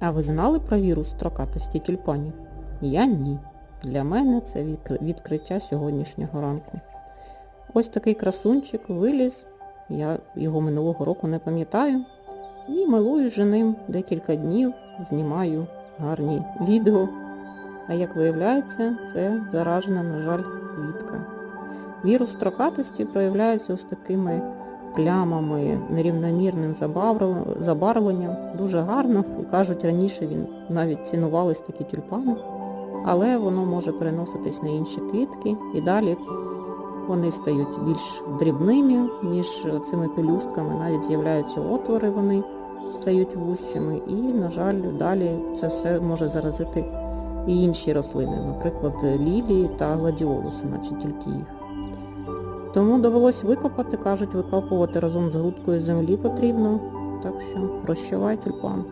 А ви знали про вірус строкатості тюльпанів? Я ні. Для мене це відкриття сьогоднішнього ранку. Ось такий красунчик виліз, я його минулого року не пам'ятаю, і милуюсь же ним декілька днів, знімаю гарні відео. А як виявляється, це заражена, на жаль, квітка. Вірус строкатості проявляється ось такими плямами, нерівномірним забарвленням. Дуже гарно. І кажуть, раніше він навіть цінувались такі тюльпани, але воно може переноситись на інші квітки і далі вони стають більш дрібними, ніж цими пелюстками, навіть з'являються отвори, вони стають вущими і, на жаль, далі це все може заразити і інші рослини, наприклад, лілії та гладіолуси, наче тільки їх. Тому довелось викопати, кажуть, викопувати разом з грудкою землі потрібно. Так що прощавай тюльпан.